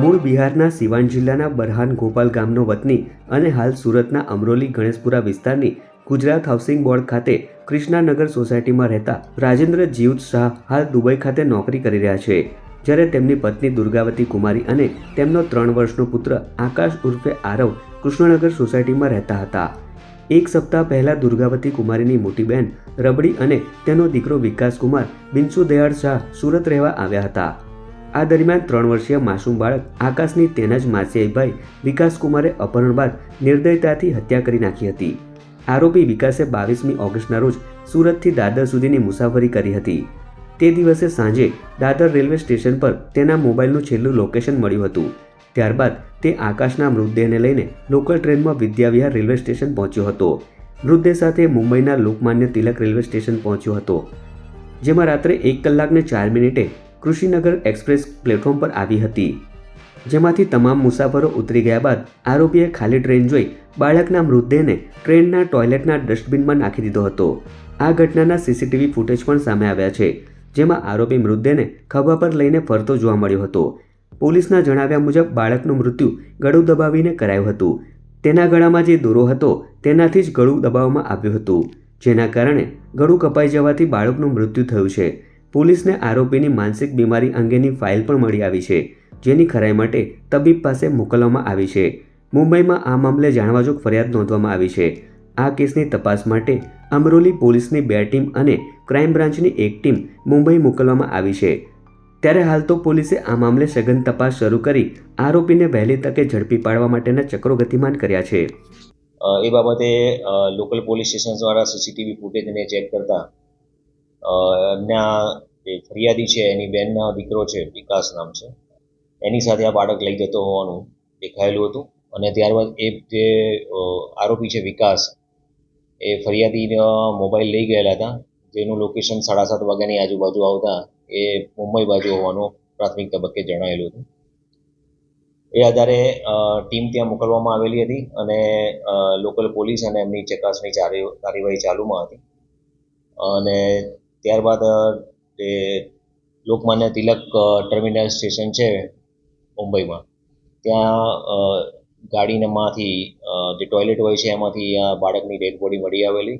મૂળ બિહારના સિવાન જિલ્લાના બરહાન ગોપાલ ગામનો વતની અને હાલ સુરતના અમરોલી ગણેશપુરા વિસ્તારની ગુજરાત હાઉસિંગ બોર્ડ ખાતે કૃષ્ણાનગર સોસાયટીમાં રહેતા રાજેન્દ્ર જીવત શાહ હાલ દુબઈ ખાતે નોકરી કરી રહ્યા છે. જ્યારે તેમની પત્ની દુર્ગાવતી કુમારી અને તેમનો ત્રણ વર્ષનો પુત્ર આકાશ ઉર્ફે આરવ કૃષ્ણનગર સોસાયટીમાં રહેતા હતા. એક સપ્તાહ પહેલા દુર્ગાવતી કુમારીની મોટી બહેન રબડી અને તેનો દીકરો વિકાસ કુમાર બિનસુ દયાળ શાહ સુરત રહેવા આવ્યા હતા. આ દરમિયાન ત્રણ વર્ષીય માસૂમ બાળક આકાશની તેના જ માસીયાઈ વિકાસ કુમારે અપહરણ બાદ નિર્દયતાથી હત્યા કરી નાખી હતી. આરોપી વિકાસે બાવીસમી ઓગસ્ટના રોજ સુરતથી દાદર સુધીની મુસાફરી કરી હતી. તે દિવસે સાંજે દાદર રેલવે સ્ટેશન પર તેના મોબાઈલનું છેલ્લું લોકેશન મળ્યું હતું. ત્યારબાદ તે આકાશના મૃતદેહને લઈને લોકલ ટ્રેનમાં વિદ્યાવિહાર રેલવે સ્ટેશન પહોંચ્યો હતો. મૃતદેહ સાથે મુંબઈના લોકમાન્ય તિલક રેલવે સ્ટેશન પહોંચ્યો હતો. જેમાં રાત્રે એક કલાકને ચાર મિનિટે કૃષિનગર એક્સપ્રેસ પ્લેટફોર્મ પર આવી હતી. જેમાંથી તમામ મુસાફરો ઉતરી ગયા બાદ આરોપીએ ખાલી ટ્રેન જોઈ બાળકના મૃતદેહને ટ્રેનના ટોયલેટના ડસ્ટબિનમાં નાખી દીધો હતો. આ ઘટનાના સીસીટીવી ફૂટેજ પણ સામે આવ્યા છે, જેમાં આરોપી મૃતદેહને ખભા પર લઈને ફરતો જોવા મળ્યો હતો. પોલીસના જણાવ્યા મુજબ બાળકનું મૃત્યુ ગળું દબાવીને કરાયું હતું. તેના ગળામાં જે દોરો હતો તેનાથી જ ગળું દબાવવામાં આવ્યું હતું, જેના કારણે ગળું કપાઈ જવાથી બાળકનું મૃત્યુ થયું છે. પોલીસને આરોપીની માનસિક બીમારી અંગેની ફાઇલ પણ મળી આવી છે, જેની ખરાઈ માટે તબીબ પાસે મોકલવામાં આવી છે. મુંબઈમાં આ મામલે જાણવાજોગ ફરિયાદ નોંધવામાં આવી છે. આ કેસની તપાસ માટે અમરોલી પોલીસની બે ટીમ અને ક્રાઇમ બ્રાન્ચની એક ટીમ મુંબઈ મોકલવામાં આવી છે. ત્યારે હાલ તો પોલીસે આ મામલે સઘન તપાસ શરૂ કરી આરોપીને વહેલી તકે ઝડપી પાડવા માટેના ચક્રો ગતિમાન કર્યા છે. એ બાબતે લોકલ પોલીસ સ્ટેશન દ્વારા સીસીટીવી ફૂટેજને ચેક કરતા એમના જે ફરિયાદી છે, એની બેનનો દીકરો છે, વિકાસ નામ છે. એની સાથે આ બાળક લઈ જતો હોવાનું દેખાયેલું હતું. અને ત્યારબાદ એ જે આરોપી છે, વિકાસ, એ ફરિયાદીનો મોબાઈલ લઈ ગયેલા હતા. જેનું લોકેશન સાડા સાત વાગ્યાની આજુબાજુ આવતા એ મુંબઈ બાજુ હોવાનું પ્રાથમિક તબક્કે જણાયેલું હતું. એ આધારે ટીમ ત્યાં મોકલવામાં આવેલી હતી અને લોકલ પોલીસ અને એમની ચકાસણી કાર્યવાહી ચાલુમાં હતી. અને ત્યારબાદ એ લોકમાન્ય તિલક ટર્મિનલ સ્ટેશન છે મુંબઈમાં. ત્યાં ગાડીનામાંથી જે ટોયલેટ હોય છે એમાંથી આ બાળકની ડેડ બોડી મળી આવેલી.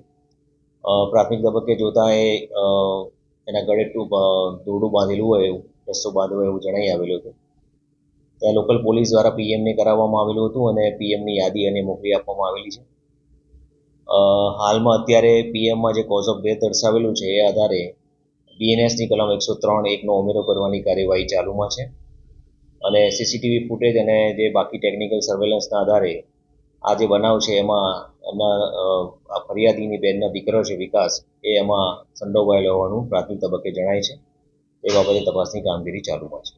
પ્રાથમિક તબક્કે જોતાં એ એના ગળે દોરડું બાંધેલું હોય એવું રસ્સો બાંધ્યો હોય એવું જણાઈ આવેલું હતું. ત્યાં લોકલ પોલીસ દ્વારા પીએમને કરાવવામાં આવેલું હતું અને પીએમની યાદી અને મોકલી આપવામાં આવેલી છે. હાલમાં અત્યારે પીએમમાં જે કોઝ ઓફ ડેથ દર્શાવેલું છે એ આધારે બીએનએસની કલમ એકસો ત્રણ એકનો ઉમેરો કરવાની કાર્યવાહી ચાલુમાં છે. અને સીસીટીવી ફૂટેજ અને જે બાકી ટેકનિકલ સર્વેલન્સના આધારે આ જે બનાવ છે એમાં એમના આ ફરિયાદીની બેનના દીકરો છે વિકાસ એ એમાં સંડોવાયેલો હોવાનું પ્રાથમિક તબક્કે જણાય છે. એ બાબતે તપાસની કામગીરી ચાલુમાં છે.